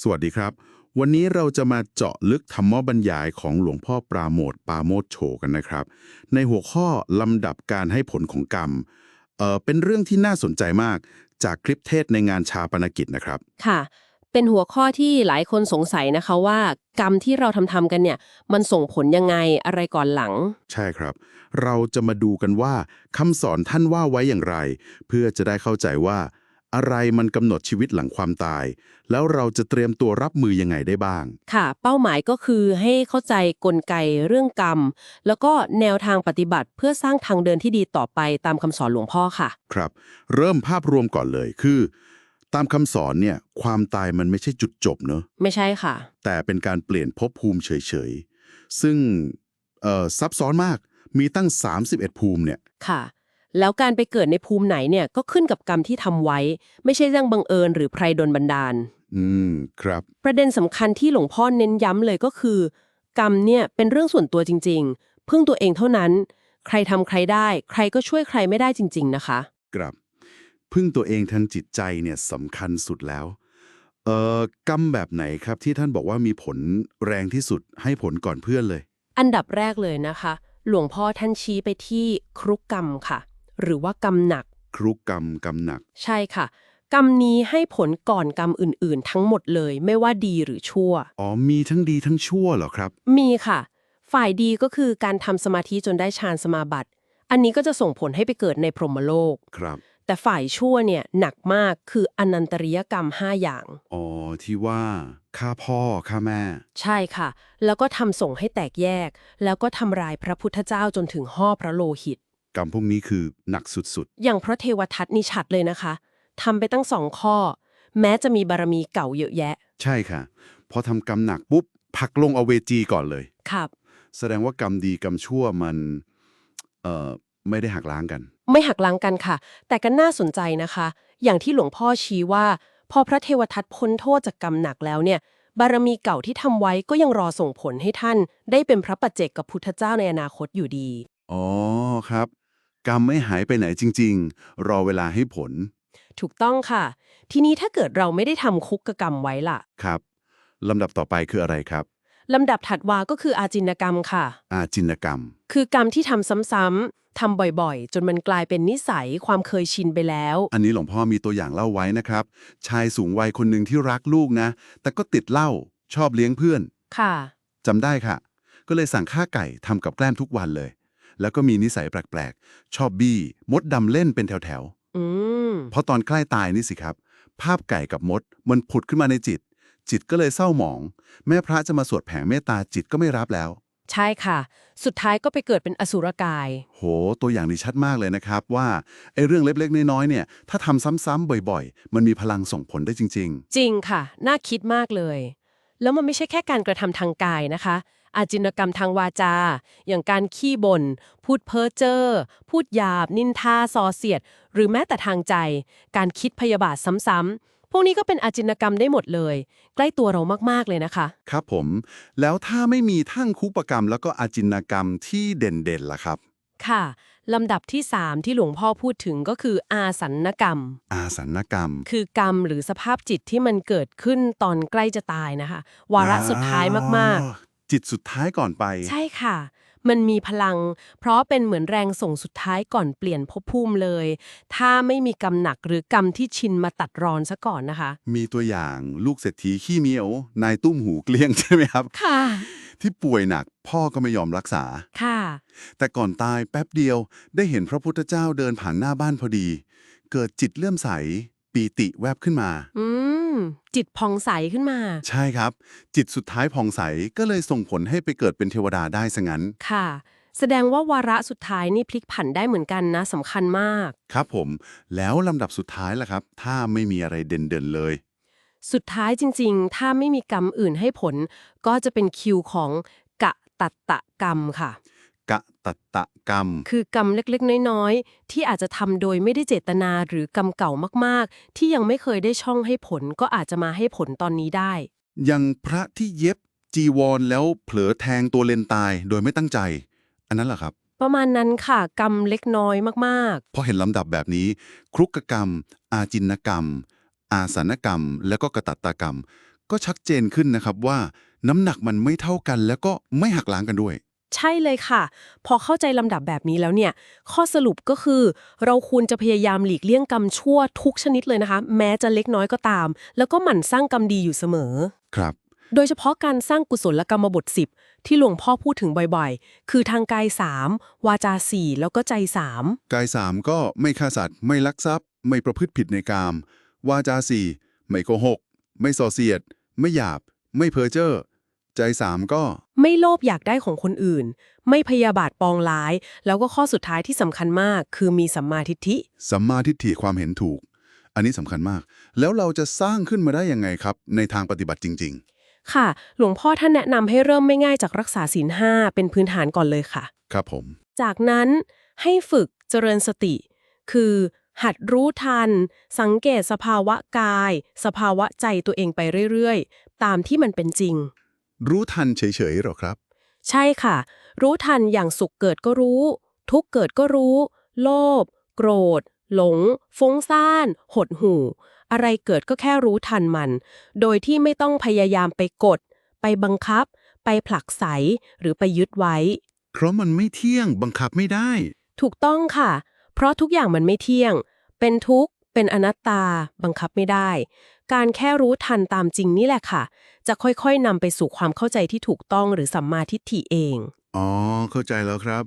สวัสดีครับ วันนี้เราจะมาเจาะลึกธรรมบรรยายของหลวงพ่อปราโมทปราโมทโชกันนะครับ ในหัวข้อลำดับการให้ผลของกรรมเอ่อเป็นเรื่องที่น่าสนใจมากจากคลิปเทศในงานชาปนกิจนะครับ ค่ะ เป็นหัวข้อที่หลายคนสงสัยนะคะว่า กรรมที่เราทำทำๆกันเนี่ย มันส่งผลยังไงอะไรก่อนหลัง ใช่ครับ เราจะมาดูกันว่าคำสอนท่านว่าไว้อย่างไร เพื่อจะได้เข้าใจว่า อะไรมันกำหนดชีวิตหลังความตาย แล้วเราจะเตรียมตัวรับมือยังไงได้บ้าง ค่ะ เป้าหมายก็คือให้เข้าใจกลไกเรื่องกรรม แล้วก็แนวทางปฏิบัติเพื่อสร้างทางเดินที่ดีต่อไปตามคำสอนหลวงพ่อค่ะ ครับ เริ่มภาพรวมก่อนเลยคือ ตามคำสอนเนี่ย ความตายมันไม่ใช่จุดจบเนอะไม่ใช่ค่ะ แต่เป็นการเปลี่ยนภพภูมิเฉยๆ ซึ่งเอ่อซับซ้อนมากมีตั้ง 31 ภูมิเนี่ยค่ะ แล้วการไปเกิดในภูมิไหนเนี่ยก็ขึ้นกับกรรมที่ทำไว้ ไม่ใช่เรื่องบังเอิญหรือไพรดลบันดาล อืมครับ ประเด็นสำคัญที่หลวงพ่อเน้นย้ำเลยก็คือ กรรมเนี่ยเป็นเรื่องส่วนตัวจริง ๆ พึ่งตัวเองเท่านั้น ใครทำใครได้ ใครก็ช่วยใครไม่ได้จริง ๆ นะคะ ครับ พึ่งตัวเองทางจิตใจเนี่ยสำคัญสุดแล้วเอ่อกรรมแบบไหนครับที่ท่านบอกว่ามีผลแรงที่สุดให้ผลก่อนเพื่อนเลย อันดับแรกเลยนะคะ หลวงพ่อท่านชี้ไปที่ครุกกรรมค่ะ หรือว่ากรรมหนัก ครุกกรรมกรรมหนัก ใช่ค่ะ กรรมนี้ให้ผลก่อนกรรมอื่น ๆ ทั้งหมดเลย ไม่ว่าดีหรือชั่ว อ๋อมีทั้งดีทั้งชั่วเหรอครับ มีค่ะ ฝ่ายดีก็คือการทำสมาธิจนได้ฌานสมาบัติ อันนี้ก็จะส่งผลให้ไปเกิดในพรหมโลก ครับ แต่ฝ่ายชั่วเนี่ยหนักมากคืออนันตริยกรรม 5 อย่าง อ๋อที่ว่าฆ่าพ่อฆ่าแม่ ใช่ค่ะ แล้วก็ทำส่งให้แตกแยก แล้วก็ทำลายพระพุทธเจ้าจนถึงห่อพระโลหิต กรรมพวกนี้คือหนักสุดอย่างพระเทวทัตนี่ชัดเลยนะคะทำไปตั้งสองข้อ แม้จะมีบารมีเก่าเยอะแยะ ๆ ใช่ค่ะ พอทำกรรมหนักปุ๊บผลักลงเอาเวจีก่อนเลย ครับ แสดงว่ากรรมดีกรรมชั่วมันเอ่อไม่ได้หักล้างกัน ไม่หักล้างกันค่ะ แต่ก็น่าสนใจนะคะ อย่างที่หลวงพ่อชี้ว่า พอพระเทวทัตพ้นโทษจากกรรมหนักแล้วเนี่ย บารมีเก่าที่ทำไว้ก็ยังรอส่งผลให้ท่าน ได้เป็นพระปัจเจกกับพุทธเจ้าในอนาคตอยู่ดี อ๋อครับ กรรมไม่หายไปไหนจริง ๆ รอเวลาให้ผล ถูกต้องค่ะ ทีนี้ถ้าเกิดเราไม่ได้ทำคุกกกรรมไว้ล่ะ ครับลำดับต่อไปคืออะไรครับ ลำดับถัดมาก็คืออาจินกรรมค่ะ อาจินกรรม คือกรรมที่ทำซ้ำๆทำบ่อยๆ จนมันกลายเป็นนิสัยความเคยชินไปแล้ว อันนี้หลวงพ่อมีตัวอย่างเล่าไว้นะครับ ชายสูงวัยคนหนึ่งที่รักลูกนะ แต่ก็ติดเหล้าชอบเลี้ยงเพื่อนค่ะจำได้ค่ะ ก็เลยสั่งข้าไก่ทำกับแกล้มทุกวันเลย แล้วก็มีนิสัยแปลกๆ ชอบบี้ มดดำเล่นเป็นแถวอืมๆเพราะตอนใกล้ตายนี่สิครับ ภาพไก่กับมดมันผุดขึ้นมาในจิต จิตก็เลยเศร้าหมอง แม่พระจะมาสวดแผ่เมตตาจิตก็ไม่รับแล้ว ใช่ค่ะ สุดท้ายก็ไปเกิดเป็นอสุรกาย โห ตัวอย่างนี้ชัดมากเลยนะครับว่าไอ้เรื่องเล็กๆน้อยๆเนี่ย ถ้าทำซ้ำๆบ่อยๆ มันมีพลังส่งผลได้จริงจริงค่ะ น่าคิดมากเลย แล้วมันไม่ใช่แค่การกระทำทางกายนะคะ อาจินกรรมทางวาจา อย่างการขี้บน่นพูดเพ้อเจ้อพูดหยาบ นินทาส่อเสียด หรือแม้แต่ทางใจ การคิดพยาบาทซ้ำๆพวกนี้ก็เป็นอาจินกรรมได้หมดเลย ใกล้ตัวเรามากๆเลยนะคะๆครับผม แล้วถ้าไม่มีทั้งคุปกรรม แล้วก็อาจินกรรมที่เด่นๆล่ะครับ ค่ะลำดับที่ 3 ที่หลวงพ่อพูดถึงก็คืออาสันนกรรม อาสันกรรม คือกรรมหรือสภาพจิตที่มันเกิดขึ้นตอนใกล้จะตายนะคะ วาระสุดท้ายมากอ๋อ จิตสุดท้ายก่อนไปๆใช่ค่ะ มันมีพลัง เพราะเป็นเหมือนแรงส่งสุดท้ายก่อนเปลี่ยนภพภูมิเลย ถ้าไม่มีกรรมหนักหรือกรรมที่ชินมาตัดรอนซะก่อนนะคะ มีตัวอย่างลูกเศรษฐีขี้เหนียว นายตุ้มหูเกลี้ยงใช่ไหมครับ ค่ะ ที่ป่วยหนักพ่อก็ไม่ยอมรักษา ค่ะ แต่ก่อนตายแป๊บเดียวได้เห็นพระพุทธเจ้าเดินผ่านหน้าบ้านพอดี เกิดจิตเลื่อมใส ปีติแวบขึ้นมา อืม จิตพองใสขึ้นมา ใช่ครับ จิตสุดท้ายผ่องใสก็เลยส่งผลให้ไปเกิดเป็นเทวดาได้ซะงั้น ค่ะ แสดงว่าวาระสุดท้ายนี่พลิกผันได้เหมือนกันนะสำคัญมาก ครับผม แล้วลำดับสุดท้ายล่ะครับ ถ้าไม่มีอะไรเด่นๆเลย สุดท้ายจริงๆ ถ้าไม่มีกรรมอื่นให้ผล ก็จะเป็นคิวของกะตัตตะกรรมค่ะ กะตัตตะกรรม คือกรรมเล็กๆ น้อยๆ ที่อาจจะทำโดยไม่ได้เจตนาหรือกรรมเก่ามากๆ ที่ยังไม่เคยได้ช่องให้ผลก็อาจจะมาให้ผลตอนนี้ได้ อย่างพระที่เย็บจีวรแล้วเผลอแทงตัวเลนตายโดยไม่ตั้งใจ อันนั้นเหรอครับ ประมาณนั้นค่ะ กรรมเล็กน้อยมากพอเห็นลำดับแบบนี้ ครุกกรรม อาจินกรรม อาสันกรรม แล้วก็กตัตตกรรม ก็ชัดเจนขึ้นนะครับว่า น้ำหนักมันไม่เท่ากัน แล้วก็ไม่หักล้างกันด้วย ใช่เลยค่ะ พอเข้าใจลำดับแบบนี้แล้วเนี่ย ข้อสรุปก็คือ เราควรจะพยายามหลีกเลี่ยงกรรมชั่วทุกชนิดเลยนะคะ แม้จะเล็กน้อยก็ตาม แล้วก็หมั่นสร้างกรรมดีอยู่เสมอ ครับ โดยเฉพาะการสร้างกุศลกรรมบท 10 ที่หลวงพ่อพูดถึงบ่อยๆ คือทางกาย 3 วาจา 4 แล้วก็ใจ 3 กายสามก็ไม่ฆ่าสัตว์ ไม่ลักทรัพย์ ไม่ประพฤติผิดในกาม วาจาสี่ไม่โกหก ไม่ส่อเสียด ไม่หยาบ ไม่เพ้อเจ้อ ใจสามก็ ไม่โลภอยากได้ของคนอื่น ไม่พยาบาทปองร้าย แล้วก็ข้อสุดท้ายที่สำคัญมาก คือมีสัมมาทิฏฐิ สัมมาทิฏฐิความเห็นถูก อันนี้สำคัญมาก แล้วเราจะสร้างขึ้นมาได้ยังไงครับ ในทางปฏิบัติจริงค่ะ หลวงพ่อท่านแนะนำให้เริ่มไม่ง่ายจากรักษาศีลห้าเป็นพื้นฐานก่อนเลยค่ะๆครับผม จากนั้นให้ฝึกเจริญสติ คือ หัดรู้ทัน สังเกตสภาวะกาย สภาวะใจตัวเองไปเรื่อยๆ ตามที่มันเป็นจริง รู้ทันเฉยๆหรอครับ ใช่ค่ะ รู้ทันอย่างสุขเกิดก็รู้ ทุกข์เกิดก็รู้ โลภโกรธ หลง ฟุ้งซ่าน หดหู่ อะไรเกิดก็แค่รู้ทันมัน โดยที่ไม่ต้องพยายามไปกด ไปบังคับ ไปผลักไสหรือไปยึดไว้ เพราะมันไม่เที่ยงบังคับไม่ได้ ถูกต้องค่ะ เพราะทุกอย่างมันไม่เที่ยง เป็นทุกข์ เป็นอนัตตา บังคับไม่ได้ การแค่รู้ทันตามจริงนี่แหละค่ะ จะค่อยๆนำไปสู่ความเข้าใจที่ถูกต้องหรือสัมมาทิฏฐิเอง อ๋อ เข้าใจแล้วครับ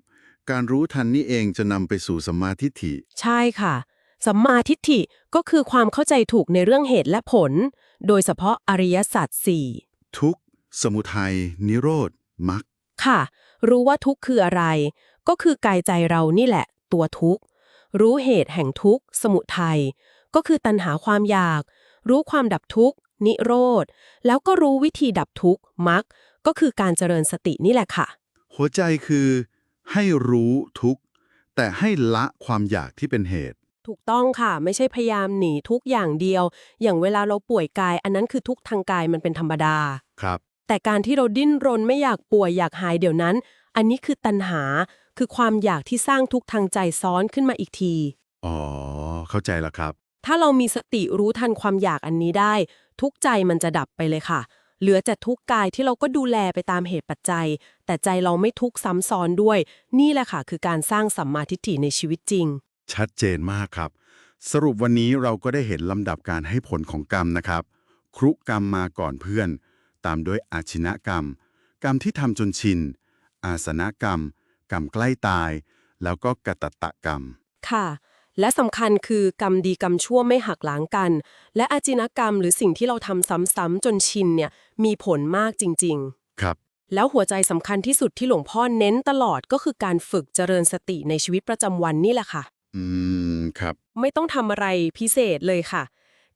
การรู้ทันนี่เองจะนำไปสู่สัมมาทิฏฐิ ใช่ค่ะ สัมมาทิฏฐิก็คือความเข้าใจถูกในเรื่องเหตุและผล โดยเฉพาะอริยสัจสี่ทุกข์ สมุทัย นิโรธ มรรค ค่ะ รู้ว่าทุกข์คืออะไร ก็คือกายใจเรานี่แหละ ตัวทุกข์ รู้เหตุแห่งทุกข์ สมุทัย ก็คือตัณหาความอยาก รู้ความดับทุกข์ นิโรธ แล้วก็รู้วิธีดับทุกข์มรรคก็คือการเจริญสตินี่แหละค่ะ หัวใจคือให้รู้ทุกข์ แต่ให้ละความอยากที่เป็นเหตุ ถูกต้องค่ะ ไม่ใช่พยายามหนีทุกข์อย่างเดียว อย่างเวลาเราป่วยกาย อันนั้นคือทุกข์ทางกายมันเป็นธรรมดา ครับ แต่การที่เราดิ้นรนไม่อยากป่วยอยากหายเดี๋ยวนั้น อันนี้คือตัณหา คือความอยากที่สร้างทุกข์ทางใจซ้อนขึ้นมาอีกที อ๋อ เข้าใจแล้วครับ ถ้าเรามีสติรู้ทันความอยากอันนี้ได้ ทุกข์ใจมันจะดับไปเลยค่ะ เหลือแต่ทุกข์กายที่เราก็ดูแลไปตามเหตุปัจจัย แต่ใจเราไม่ทุกข์ซ้ำซ้อนด้วย นี่แหละค่ะ คือการสร้างสัมมาทิฏฐิในชีวิตจริง ชัดเจนมากครับ สรุปวันนี้เราก็ได้เห็นลำดับการให้ผลของกรรมนะครับ ครุกรรมมาก่อนเพื่อน ตามด้วยอาชินกรรม กรรมที่ทำจนชินอาสนกรรม กรรมใกล้ตาย แล้วก็กตตะกรรม ค่ะ และสำคัญคือกรรมดีกรรมชั่วไม่หักล้างกัน และอาจินกรรมหรือสิ่งที่เราทำซ้ำๆจนชินเนี่ยมีผลมากจริง ๆ ครับ แล้วหัวใจสำคัญที่สุดที่หลวงพ่อเน้นตลอดก็คือการฝึกเจริญสติในชีวิตประจำวันนี่แหละค่ะ อืม ครับ ไม่ต้องทำอะไรพิเศษเลยค่ะ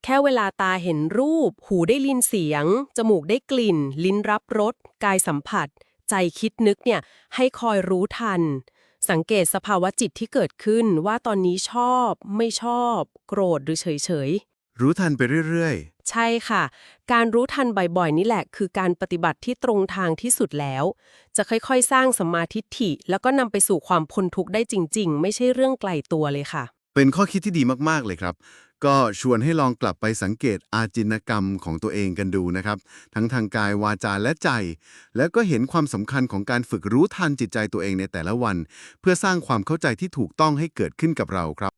แค่เวลาตาเห็นรูป หูได้ลินเสียง จมูกได้กลิ่น ลิ้นรับรส กายสัมผัส ใจคิดนึกเนี่ยให้คอยรู้ทัน สังเกตสภาวะจิตที่เกิดขึ้นว่าตอนนี้ชอบ ไม่ชอบ โกรธหรือเฉยเฉยๆรู้ทันไปเรื่อยใช่ค่ะ การรู้ทันบ่อยๆ นี่แหละ คือการปฏิบัติที่ตรงทางที่สุดแล้ว จะค่อยๆ สร้างสมมาธิฏฐิ แล้วก็นำไปสู่ความพ้นทุกข์ได้จริง ๆ ไม่ใช่เรื่องไกลตัวเลยค่ะๆเป็นข้อคิดที่ดีมากๆเลยครับ ก็ชวนให้ลองกลับไปสังเกตอาจินกรรมของตัวเองกันดูนะครับ ทั้งทางกายวาจาและใจ แล้วก็เห็นความสำคัญของการฝึกรู้ทันจิตใจตัวเองในแต่ละวัน เพื่อสร้างความเข้าใจที่ถูกต้องให้เกิดขึ้นกับเราครับ